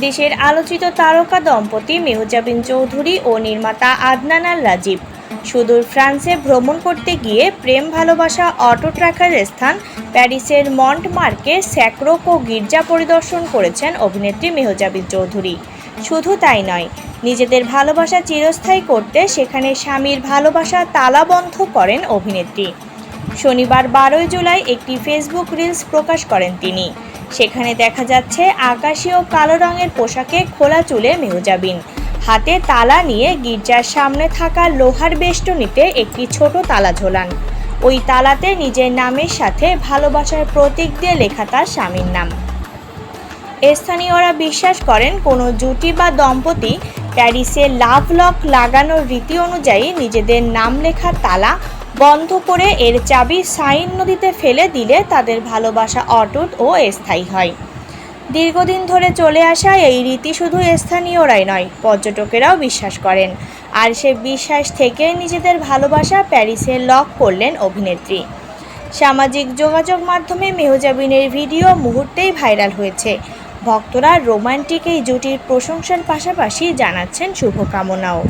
দেশের আলোচিত তারকা দম্পতি মেহজাবিন চৌধুরী ও নির্মাতা আদনান আল রাজীব। সুদূর ফ্রান্সে ভ্রমণ করতে গিয়ে প্রেম, ভালোবাসা, অটো ট্র্যাকার স্থান প্যারিসের মন্ট মার্কে স্যাক্রোক ও গির্জা পরিদর্শন করেছেন অভিনেত্রী মেহজাবিন চৌধুরী। শুধু তাই নয়, নিজেদের ভালোবাসা চিরস্থায়ী করতে সেখানে স্বামীর ভালোবাসা তালাবন্ধ করেন অভিনেত্রী। শনিবার বারোই জুলাই একটি ফেসবুক রিলস প্রকাশ করেন তিনি। সেখানে দেখা যাচ্ছে, আকাশি ও কালো রঙের পোশাকে খোলা চুলে মেহজাবিন। হাতে তালা নিয়ে গির্জার সামনে থাকা লোহার বেষ্টনীতে একটি ছোট তালা ঝোলান। ওই তালাতে নিজের নামের সাথে ভালোবাসার প্রতীক দিয়ে লেখা তার স্বামীর নাম। স্থানীয়রা বিশ্বাস করেন, কোনো জুটি বা দম্পতি প্যারিসে লাভ লক লাগানোর রীতি অনুযায়ী নিজেদের নাম লেখা তালা বন্ধ করে এর চাবি সাইন নদীতে ফেলে দিলে তাদের ভালোবাসা অটুট ও স্থায়ী হয়। দীর্ঘদিন ধরে চলে আসা এই রীতি শুধু স্থানীয়রাই নয়, পর্যটকেরাও বিশ্বাস করেন। আর সে বিশ্বাস থেকে নিজেদের ভালোবাসা প্যারিসে লক করলেন অভিনেত্রী। সামাজিক যোগাযোগ মাধ্যমে মেহজাবিনের ভিডিও মুহূর্তেই ভাইরাল হয়েছে। ভক্তরা রোমান্টিক এই জুটির প্রশংসার পাশাপাশি জানাচ্ছেন শুভকামনাও।